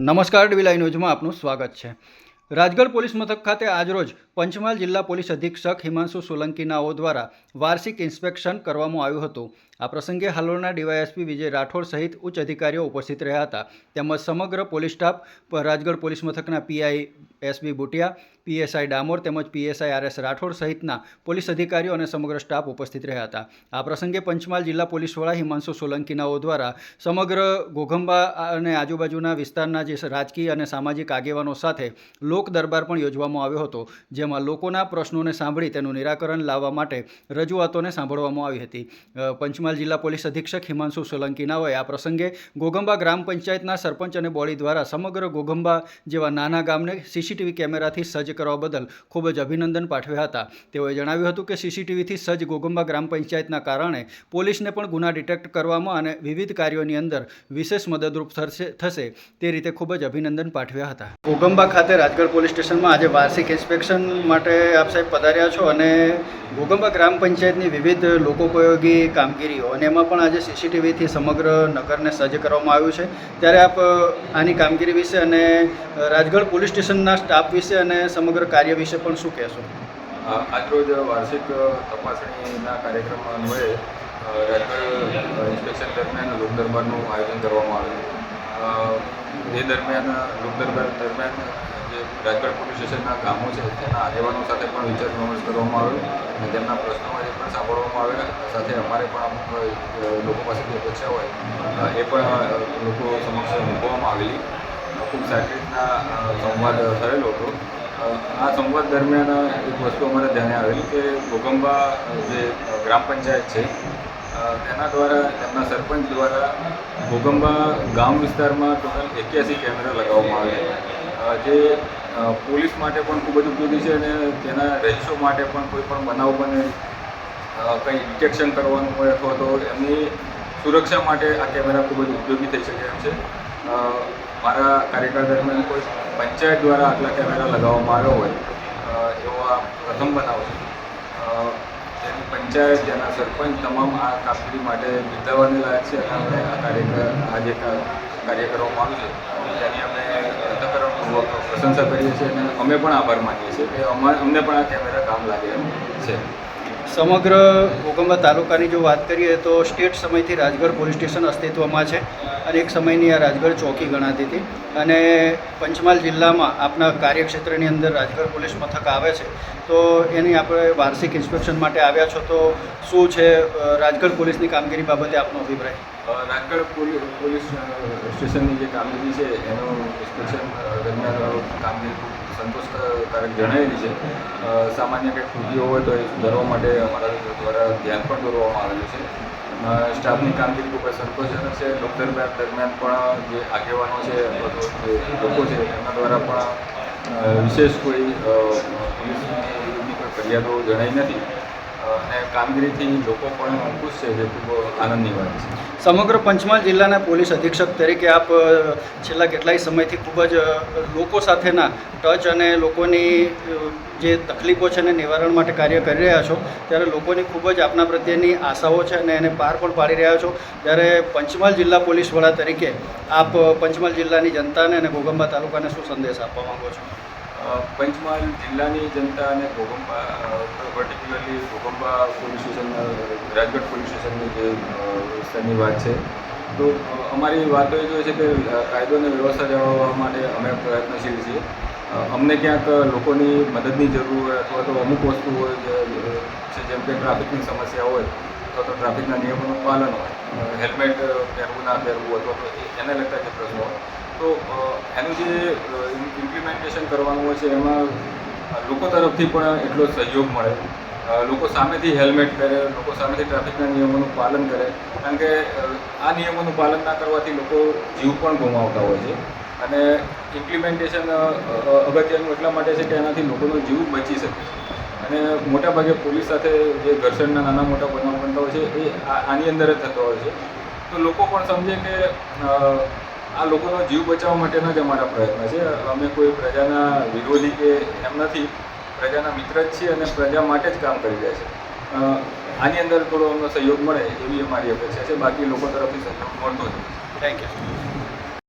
નમસ્કાર ડીવીલાઈ ન્યૂઝમાં આપનું સ્વાગત છે. રાજગઢ પોલીસ મથક ખાતે આજરોજ પંચમહાલ જિલ્લા પોલીસ અધિક્ષક હિમાંશુ સોલંકીનાઓ દ્વારા વાર્ષિક ઇન્સ્પેક્શન કરવામાં આવ્યું હતું. આ પ્રસંગે હાલોલના ડીવાયએસપી વિજય રાઠોડ સહિત ઉચ્ચ અધિકારીઓ ઉપસ્થિત રહ્યા હતા. તેમજ સમગ્ર પોલીસ સ્ટાફ રાજગઢ પોલીસ મથકના PI SB Butiya PSI Damor તેમજ પીએસઆઈ આર રાઠોડ સહિતના પોલીસ અધિકારીઓ અને સમગ્ર સ્ટાફ ઉપસ્થિત રહ્યા હતા. આ પ્રસંગે પંચમહાલ જિલ્લા પોલીસ વડા હિમાંશુ સોલંકીનાઓ દ્વારા સમગ્ર ઘોઘંબા અને આજુબાજુના વિસ્તારના જે રાજકીય અને સામાજિક આગેવાનો સાથે લોક દરબાર પણ યોજવામાં આવ્યો હતો, જેમાં લોકોના પ્રશ્નોને સાંભળી તેનું નિરાકરણ લાવવા માટે રજૂઆતોને સાંભળવામાં આવી હતી. પંચમહાલ જિલ્લા પોલીસ અધિક્ષક હિમાંશુ સોલંકીનાઓએ આ પ્રસંગે ઘોઘંબા ગ્રામ પંચાયતના સરપંચ અને બોડી દ્વારા સમગ્ર ઘોઘંબા જેવા નાના ગામને સીસીટીવી કેમેરાથી સજ્જ કરવા બદલ ખૂબ જ અભિનંદન પાઠવ્યા હતા. તેઓએ જણાવ્યું હતું કે સીસીટીવીથી સજ્જ ગોગંબા ગ્રામ પંચાયતના કારણે પોલીસને પણ ગુના ડિટેક્ટ કરવામાં અને વિવિધ કાર્યોની અંદર વિશેષ મદદરૂપ થશે થશે તે રીતે ખૂબ જ અભિનંદન પાઠવ્યા હતા. ગોગંબા ખાતે રાજગઢ પોલીસ સ્ટેશનમાં આજે વાર્ષિક ઇન્સ્પેક્શન માટે આપ સાહેબ પધાર્યા છો અને ગોગંબા ગ્રામ પંચાયતની વિવિધ લોકોપયોગી કામગીરીઓ અને એમાં પણ આજે સીસીટીવીથી સમગ્ર નગરને સજ્જ કરવામાં આવ્યું છે. ત્યારે આપ આની કામગીરી વિશે અને રાજગઢ પોલીસ સ્ટેશનના સ્ટાફ વિશે અને સમગ્ર કાર્ય વિશે પણ શું કહેશો? આજરોજ વાર્ષિક તપાસણીના કાર્યક્રમ અન્વયે રાજકોટ રાજગઢ ઇન્સ્પેક્શન દરમિયાન લોકદરબારનું આયોજન કરવામાં આવ્યું તે દરમિયાન, લોકદરબાર દરમિયાન જે રાજગઢ પોલીસ સ્ટેશનના ગામો છે, તેના આગેવાનો સાથે પણ વિચાર વિમર્શ કરવામાં આવ્યો અને તેમના પ્રશ્નો એ પણ સાંભળવામાં આવ્યા સાથે અમારે પણ અમુક લોકો પાસેથી અપેક્ષા હોય એ પણ લોકો સમક્ષ મૂકવામાં આવેલી. ખૂબ સારી રીતના સંવાદ થયેલો હતો. આ સંવાદ દરમિયાન એક વસ્તુ અમારે ધ્યાને આવેલી કે ભૂકંબા જે ગ્રામ પંચાયત છે તેના દ્વારા, તેમના સરપંચ દ્વારા ભૂકંબા ગામ વિસ્તારમાં ટોટલ એક્યાસી કેમેરા લગાવવામાં આવે જે પોલીસ માટે પણ ખૂબ જ ઉપયોગી છે અને તેના રહીશો માટે પણ કોઈ પણ બનાવ બને કંઈ ડિટેક્શન કરવાનું હોય અથવા તો એમની સુરક્ષા માટે આ કેમેરા ખૂબ જ ઉપયોગી થઈ શકે એમ છે. મારા કાર્યકાળ દરમિયાન કોઈ પંચાયત દ્વારા આટલા કેમેરા લગાવવામાં આવ્યો હોય એવો આ પ્રથમ બનાવ છે. જેની પંચાયત, જેના સરપંચ તમામ આ કામગીરી માટે બિરદાવવાને લાયક છે અને અમે આ કાર્યક્રમ આ જે કાર્ય કરવામાં આવ્યું છે, તેની અમે અંતઃકરણપૂર્વક પ્રશંસા કરીએ છીએ અને અમે પણ આભાર માનીએ છીએ કે અમા, અમને પણ આ કેમેરા કામ લાગે છે. સમગ્ર ઘોઘંબા તાલુકાની જો વાત કરીએ તો સ્ટેટ સમયથી રાજગઢ પોલીસ સ્ટેશન અસ્તિત્વમાં છે અને એક સમયની આ રાજગઢ ચોકી ગણાતી હતી. અને પંચમહાલ જિલ્લામાં આપના કાર્યક્ષેત્રની અંદર રાજગઢ પોલીસ મથક આવે છે. તો એની આપણે વાર્ષિક ઇન્સ્પેક્શન માટે આવ્યા છો તો શું છે રાજગઢ પોલીસની કામગીરી બાબતે આપનો અભિપ્રાય? રાજગઢ પોલીસ સ્ટેશનની જે કામગીરી છે, એનું ઇન્સ્પેક્શન દરમિયાન કામગીરી ખૂબ સંતોષકારક જણાવેલી છે. સામાન્ય કંઈક ત્રુટીઓ હોય તો એ સુધારવા માટે અમારા દ્વારા ધ્યાન પણ દોરવામાં આવેલું છે. સ્ટાફની કામગીરી ખૂબ જ સંતોષજનક છે. લોકદરબાર દરમિયાન પણ જે આગેવાનો છે લોકો છે, એમના દ્વારા પણ વિશેષ કોઈ પોલીસની કોઈ ફરિયાદો જણાઈ નથી. અને કામગીરીથી લોકો પણ ખુશ છે, જે ખૂબ આનંદની વાત છે. સમગ્ર પંચમહાલ જિલ્લાના પોલીસ અધિક્ષક તરીકે આપ છેલ્લા કેટલાય સમયથી ખૂબ જ લોકો સાથેના ટચ અને લોકોની જે તકલીફો છે એને નિવારણ માટે કાર્ય કરી રહ્યા છો, ત્યારે લોકોની ખૂબ જ આપના પ્રત્યેની આશાઓ છે અને એને પાર પણ પાડી રહ્યા છો. ત્યારે પંચમહાલ જિલ્લા પોલીસ વડા તરીકે આપ પંચમહાલ જિલ્લાની જનતાને અને ઘોગંબા તાલુકાને શું સંદેશ આપવા માંગો છો? પંચમહાલ જિલ્લાની જનતા અને Ghoghamba particularly Ghoghamba police station Rajkot police સ્ટેશનની જે વિસ્તારની વાત છે. તો અમારી વાત એ જોઈએ છે કે કાયદો અને વ્યવસ્થા જાળવવા માટે અમે પ્રયત્નશીલ છીએ. અમને ક્યાંક લોકોની મદદની જરૂર હોય અથવા તો અમુક વસ્તુ હોય છે જેમ કે ટ્રાફિકની સમસ્યા હોય, અથવા તો ટ્રાફિકના નિયમોનું પાલન હોય હેલ્મેટ પહેરવું, ના પહેરવું અથવા તો એને લગતા જે પ્રશ્નો હોય તો એનું જે ઇમ્પ્લિમેન્ટેશન કરવાનું હોય છે, એમાં લોકો તરફથી પણ એટલો સહયોગ મળે. લોકો સામેથી હેલ્મેટ પહેરે, લોકો સામેથી ટ્રાફિકના નિયમોનું પાલન કરે. કારણ કે આ નિયમોનું પાલન ના કરવાથી લોકો જીવ પણ ગુમાવતા હોય છે. અને ઇમ્પ્લિમેન્ટેશન અગત્યનું એટલા માટે છે કે એનાથી લોકોનો જીવ બચી શકે અને મોટાભાગે પોલીસ સાથે જે ઘર્ષણના નાના મોટા બનાવ બનતા હોય છે, એ આની અંદર જ થતો હોય છે. તો લોકો પણ સમજે કે આ લોકોનો જીવ બચાવવા માટેના જ અમારા પ્રયત્ન છે. અમે કોઈ પ્રજાના વિરોધી કે એમ નથી. પ્રજાના મિત્ર જ છીએ અને પ્રજા માટે જ કામ કરી રહ્યા છે. આની અંદર થોડો અમને સહયોગ મળે એવી અમારી અપેક્ષા છે. બાકી લોકો તરફથી સહયોગ મળતો જ થેન્ક યુ